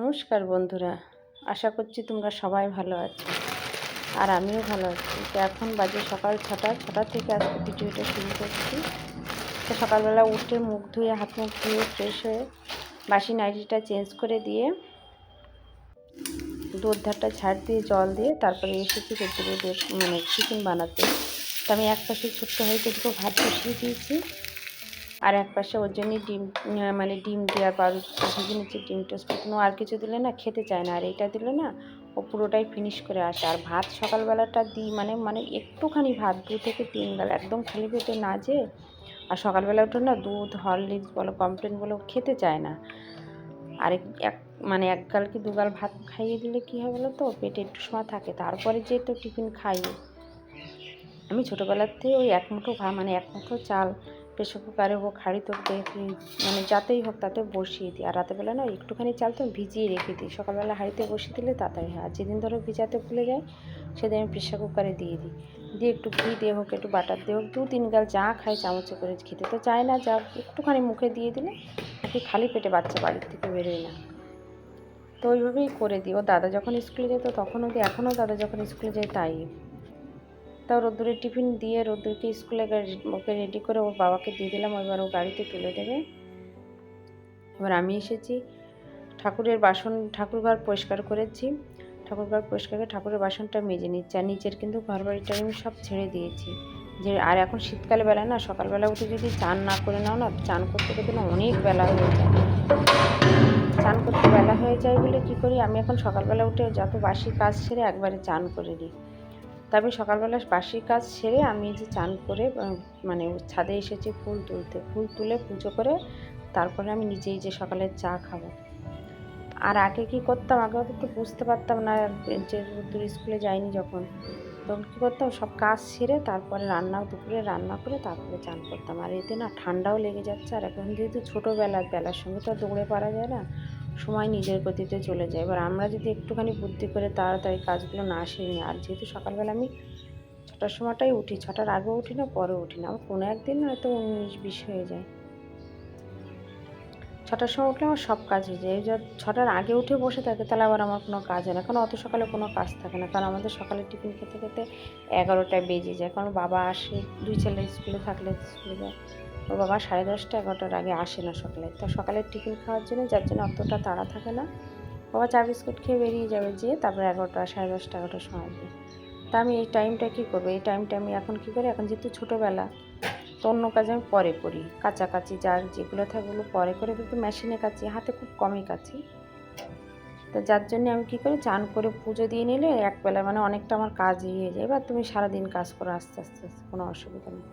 নমস্কার বন্ধুরা, আশা করছি তোমরা সবাই ভালো আছো আর আমিও ভালো আছি। তো এখন বাজে সকাল ছটা ছটা থেকে আজকে ভিডিওটা শুরু করছি। তো সকালবেলা উঠে মুখ ধুয়ে, হাত মুখ ধুয়ে ফ্রেশ হয়ে বাসি নাইটিটা চেঞ্জ করে দিয়ে দুধ ধারটা ছাড় দিয়ে, জল দিয়ে তারপরে এসেছি রোদ্দুরে মানে চিকেন বানাতে। তো আমি এক পাশে ছোট্ট হয়তো দুটো ভাত বসিয়ে দিয়েছি। আর এক পাশে ওর জন্যই ডিম মানে ডিম দেওয়ার পাউরুটি ভেজে নিচ্ছি ডিম টোস্ট। কোনো আর কিছু দিলে না খেতে চায় না। আর এইটা দিলে না ও পুরোটাই ফিনিশ করে আসে। আর ভাত সকালবেলাটা দিই মানে মানে একটুখানি ভাত, দু থেকে তিন বেলা। একদম খালি পেটে না যে আর সকালবেলা উঠে না দুধ হরলিক্স বলো কমপ্লেন বলো খেতে চায় না। আর এক- মানে এক গাল কি দুগাল ভাত খাইয়ে দিলে কী হয় বলো তো? পেটে একটু সময় থাকে। তারপরে যে তো টিফিন খাই আমি ছোটোবেলার থেকে ওই এক মুঠো মানে এক মুঠো চাল প্রেশার কুকারে হোক, হাঁড়ি দেখি মানে যাতেই হোক তাতে বসিয়ে দিই। আর রাতেরবেলা না একটুখানি চাল তো ভিজিয়ে রেখে দিই। সকালবেলা হাঁড়িতে বসিয়ে দিলে তাড়াতাড়ি হয়। আর যেদিন ধরো ভিজাতে ভুলে যায় সেদিন আমি প্রেশার কুকারে দিয়ে দিই। দিয়ে একটু ঘি দিয়ে হোক, একটু বাটার দিয়ে হোক দু তিন গাল যা খাই, চামচে করে খেতে তো চায় না, যা একটুখানি মুখে দিয়ে দিলে নাকি খালি পেটে বাচ্চা বাড়ির থেকে বেরোয় না। তো ওইভাবেই করে দিই। ও দাদা যখন স্কুলে যেত তখন ওদের এখনও দাদা যখন স্কুলে যায় তাই। তাও রোদ্দুরে টিফিন দিয়ে রোদ্দুরকে স্কুলে ওকে রেডি করে ওর বাবাকে দিয়ে দিলাম এবার ও গাড়িতে তুলে দেবে। এবার আমি এসেছি, ঠাকুরের বাসন, ঠাকুর ঘর পরিষ্কার করেছি। ঠাকুর ঘর পরিষ্কার করে ঠাকুরের বাসনটা মেজে নিচ্ছি, আর নিচের কিন্তু ঘর বাড়িটা আমি সব ছেড়ে দিয়েছি। যে আর এখন শীতকালে বেলা না, সকালবেলা উঠে যদি চান না করে নাও না, চান করতে করতে না অনেক বেলা হয়ে যায়। চান করতে বেলা হয়ে যায় বলে কী করি? আমি এখন সকালবেলা উঠে যত বাসি কাজ সেরে একবারে চান করে দিই তবে সকালবেলা বাসি কাজ সেরে আমি যে চান করে মানে ছাদে এসেছি ফুল তুলতে। ফুল তুলে পুজো করে তারপরে আমি নিজেই যে সকালে চা খাব। আর আগে কি করতাম? আগে তো বুঝতে পারতাম না যে দূর স্কুলে যাইনি যখন। তখন কী করতাম? সব কাজ সেরে তারপরে রান্না, দুপুরে রান্না করে তারপরে চান করতাম। আর এতে না ঠান্ডাও লেগে যাচ্ছে। আর এখন যেহেতু ছোটোবেলা, বেলার সঙ্গে তো দৌড়ে পারা যায় না। সময় নিজের গতিতে চলে যায়। এবার আমরা যদি একটুখানি বুদ্ধি করে তাড়াতাড়ি কাজগুলো না সেরে আর যেহেতু সকালবেলা আমি ছটার সময়টাই উঠি, ছটার আগেও উঠি না, পরেও উঠি না, আমার কোনো একদিন হয়তো উনিশ বিশ হয়ে যায়। ছটার সময় উঠলে আমার সব কাজ হয়ে যায়। ছটার আগে উঠে বসে থাকে তাহলে আবার আমার কোনো কাজ হয় না, কারণ অত সকালে কোনো কাজ থাকে না, কারণ আমাদের সকালে টিফিন খেতে খেতে এগারোটায় বেজে যায়, কারণ বাবা আসে, দুই ছেলে স্কুলে থাকলে স্কুলে যায়। ওর বাবা সাড়ে দশটা, এগারোটার আগে আসে না সকালে। তো সকালে টিফিন খাওয়ার জন্য যার জন্য অতটা তাড়া থাকে না। বাবা চা বিস্কুট খেয়ে বেরিয়ে যাবে যে তারপরে এগারোটা, সাড়ে দশটা, এগারোটার সময় আসবে। তা আমি এই টাইমটা কী করব? এই টাইমটা আমি এখন কী করি? এখন যেহেতু ছোটোবেলা, তো অন্য কাজ আমি পরে করি। কাচাকাচি যার যেগুলো থাকে ওগুলো পরে করে কিন্তু মেশিনে কাচি, হাতে খুব কমই কাচি। তো যার জন্য আমি কী করি? চান করে পুজো দিয়ে নিলে একবেলা মানে অনেকটা আমার কাজ হয়ে যায়। এবার তুমি সারাদিন কাজ করো আস্তে আস্তে আস্তে, কোনো অসুবিধা নেই।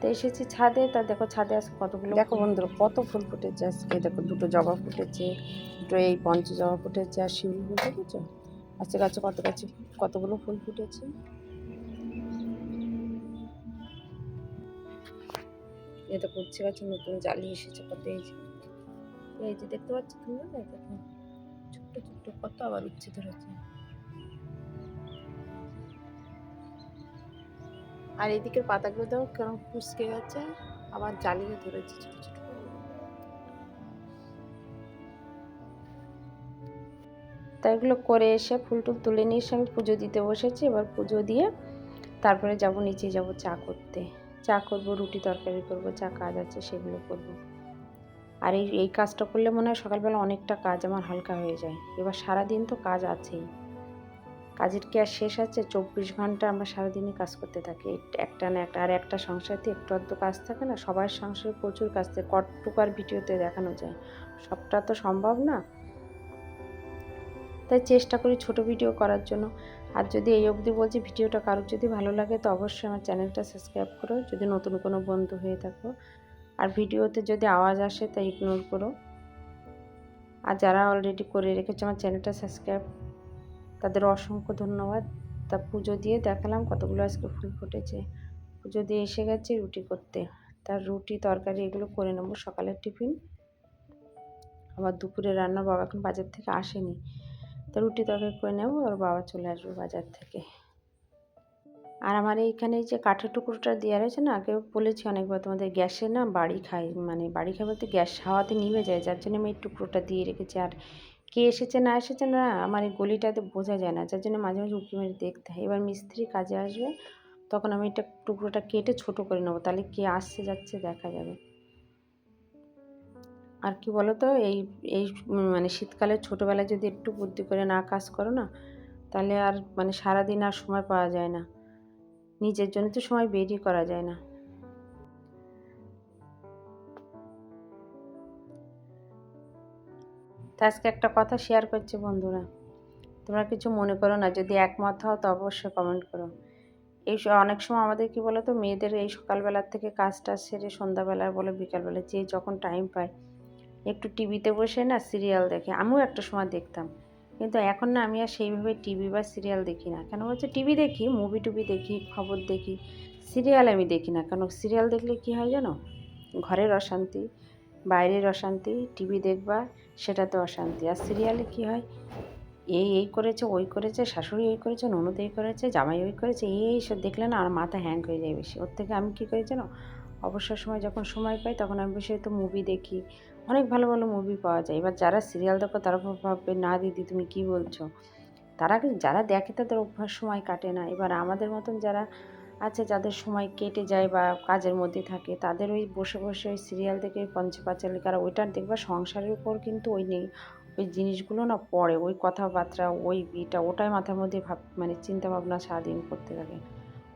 তো এসেছি ছাদে। তা দেখো ছাদে আজকে কতগুলো দেখো বন্ধুরা কত ফুল ফুটেছে আজকে। দেখো দুটো জবা ফুটেছে দুটো এই পঞ্চ জবা ফুটেছে আর শিউলি ফুল দেখেছ আজকে গাছে কত গাছে কতগুলো ফুল ফুটেছে? এটা করছে গাছে নতুন জালি এসেছে কত এই যে। এই যে দেখতে পাচ্ছ তুমি না দেখো। ছোট্ট ছোট্ট কত আবার উচ্ছে ধরেছে। আর এদিকের পাতাগুলো দেখো কেমন কুচকে গেছে, আবার জালিয়ে ধরেছে ছোট ছোট। এগুলো করে এসে ফুল টুল তুলে নিয়ে এসে আমি পুজো দিতে বসেছি। এবার পুজো দিয়ে তারপরে যাব, নিচে যাব চা করতে। চা করব, রুটি তরকারি করব, যা কাজ আছে সেগুলো করব। আর এই এই কাজটা করলে মনে হয় সকালবেলা অনেকটা কাজ আমার হালকা হয়ে যায়। এবার সারাদিন তো কাজ আছেই। কাজের কি আর শেষ আছে? চব্বিশ ঘণ্টা আমরা সারাদিনই কাজ করতে থাকি। একটা না একটা, আর একটা সংসারতে একটু আধটু কাজ থাকে না? সবার সংসারে প্রচুর কাজ থাকে। কটটুকু আর ভিডিওতে দেখানো যায়? সবটা তো সম্ভব না। তাই চেষ্টা করি ছোট ভিডিও করার জন্য। আর যদি এই অবধি বলছি ভিডিওটা কারোর যদি ভালো লাগে, তো অবশ্যই আমার চ্যানেলটা সাবস্ক্রাইব করো। যদি নতুন কোনো বন্ধু হয়ে থাকো। আর ভিডিওতে যদি আওয়াজ আসে, তা ইগনোর করো। আর যারা অলরেডি করে রেখেছে, আমার চ্যানেলটা সাবস্ক্রাইব তাদের অসংখ্য ধন্যবাদ। তা পুজো দিয়ে দেখালাম কতগুলো আজকে ফুল ফুটেছে। পুজো দিয়ে এসে গেছে রুটি করতে। তার রুটি, তরকারি এগুলো করে নেব সকালের টিফিন। আবার দুপুরে রান্না বাবা এখন বাজার থেকে আসেনি। তো রুটি তরকারি করে নেব আর বাবা চলে আসবে বাজার থেকে। আর আমার এইখানে এই যে কাঠের টুকরোটা দেওয়া রয়েছে না আগে বলেছি অনেকবার তোমাদের, গ্যাসে না বাড়ি খাই মানে বাড়ি খাই বলতে গ্যাস হাওয়াতে নিভে যায়, যার জন্য আমি এই টুকরোটা দিয়ে রেখেছি। আর কে এসেছে, না এসেছে, না আমার এই গলিটাতে বোঝা যায় না। যার জন্য মাঝে মাঝে উঁকি মেরে দেখতে হয়। এবার মিস্ত্রি কাজে আসবে, তখন আমি এটা টুকরোটা কেটে ছোট করে নেব। তাহলে কে আসছে, যাচ্ছে দেখা যাবে। আর কি বলো তো এই এই মানে শীতকালে ছোটোবেলায় যদি একটু বুদ্ধি করে না কাজ করো না, তাহলে আর মানে সারাদিন আর সময় পাওয়া যায় না। নিজের জন্য তো সময় বেরই করা যায় না। তো আজকে একটা কথা শেয়ার করছি বন্ধুরা। তোমরা কিছু মনে করো না, যদি একমত হও তো অবশ্যই কমেন্ট করো। এই অনেক সময় আমাদের কি বলো তো মেয়েদের এই সকালবেলার থেকে কাজটা সেরে সন্ধ্যাবেলার বলো বিকালবেলা যে যখন টাইম পায়, একটু টিভিতে বসে না সিরিয়াল দেখে। আমিও একটা সময় দেখতাম। কিন্তু এখন না আমি আর সেইভাবে টিভি বা সিরিয়াল দেখি না। কেন বলছে টিভি দেখি মুভি টুভি দেখি, খবর দেখি সিরিয়াল আমি দেখি না। কেন? সিরিয়াল দেখলে কি হয় জানো? ঘরের অশান্তি বাইরের অশান্তি, টিভি দেখবা সেটাতে অশান্তি। আর সিরিয়ালে কি হয়? এই এই করেছে, ওই করেছে, শাশুড়ি ওই করেছে, ননদ এই করেছে, জামাই ওই করেছে এই এই সব দেখলে না আর মাথা হ্যাং হয়ে যায় বেশি। ওর থেকে আমি কী করি জানো? অবসর সময় যখন সময় পাই, তখন আমি বেশি হয়তো মুভি দেখি। অনেক ভালো ভালো মুভি পাওয়া যায়। এবার যারা সিরিয়াল দেখো, তারা ভাববে, না দিদি, তুমি কি বলছো? তারা যারা দেখে তাদের অভ্যাস সময় কাটে না। এবার আমাদের মতন যারা আছে যাদের সময় কেটে যায় বা কাজের মধ্যে থাকে, তাদের ওই বসে বসে ওই সিরিয়াল থেকে পঞ্চপাঁচালিকারা ওইটা দেখবা সংসারের উপর কিন্তু ওই নেই। ওই জিনিসগুলো না পড়ে, ওই কথাবার্তা, ওই বিটা, ওটাই মাথার মধ্যে ভাব মানে চিন্তা ভাবনা সারাদিন করতে থাকে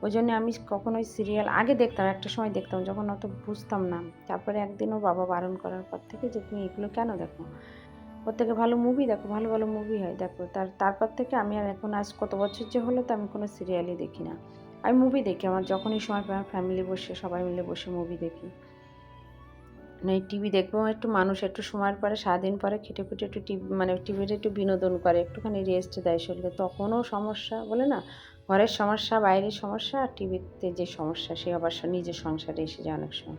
ওই জন্য আমি কখনো ওই সিরিয়াল আগে দেখতাম, একটা সময় দেখতাম যখন অত বুঝতাম না। তারপরে একদিনও বাবা বারণ করার পর থেকে যে, তুমি এগুলো কেন দেখো? ওর থেকে ভালো মুভি দেখো, ভালো ভালো মুভি হয়, দেখো। তার, তারপর থেকে আমি আর এখন আজ কত বছর যে হলো তো আমি কোনো সিরিয়ালই দেখি না। আমি মুভি দেখি, আমার যখনই সময় পাই ফ্যামিলি বসে, সবাই মিলে বসে মুভি দেখি। মানে টিভি দেখব একটু মানুষ একটু সময়ের পরে, সারাদিন পরে, খেটে খুঁটে একটু টিভি মানে টিভিটা একটু বিনোদন করে, একটুখানি রেস্ট দেয় শরীরে। তখনও সমস্যা, বলে না? ঘরের সমস্যা, বাইরের সমস্যা, আর টিভিতে যে সমস্যা, সে আবার নিজের সংসারে এসে যায় অনেক সময়।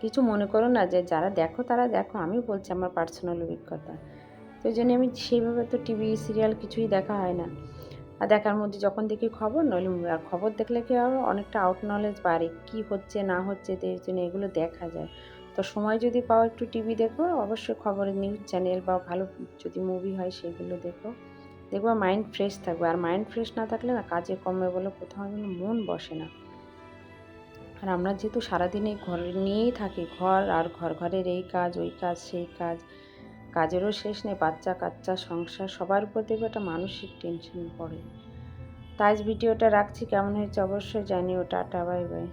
কিছু মনে করো না যে, যারা দেখো, তারা দেখো আমি বলছি আমার পার্সোনাল অভিজ্ঞতা। তো জন্য আমি সেইভাবে তো টিভি সিরিয়াল কিছুই দেখা হয় না। আর দেখার মধ্যে যখন দেখি খবর, নইলে আর খবর দেখলে কি হবে? অনেকটা আউট নলেজ বাড়ে। কী হচ্ছে, না হচ্ছে এই জন্য এগুলো দেখা যায়। তো সময় যদি পাও একটু টিভি দেখো, অবশ্যই খবরের নিউজ চ্যানেল বা ভালো যদি মুভি হয়, সেগুলো দেখো। দেখব মাইন্ড ফ্রেশ থাকবে। আর মাইন্ড ফ্রেশ না থাকলে না কাজে কমে বলে কোথাও যেন মন বসে না। আর আমরা যেহেতু সারাদিন এই ঘর নিয়েই থাকি, ঘর আর ঘর ঘরের এই কাজ, ওই কাজ, সেই কাজ কাজেরও শেষ নেই, বাচ্চা কাচ্চা, সংসার, সবার উপর দেখবে একটা মানসিক টেনশন পড়ে। তাই ভিডিওটা রাখছি, কেমন হয়েছে অবশ্যই জানিও, টাটা বাই বাই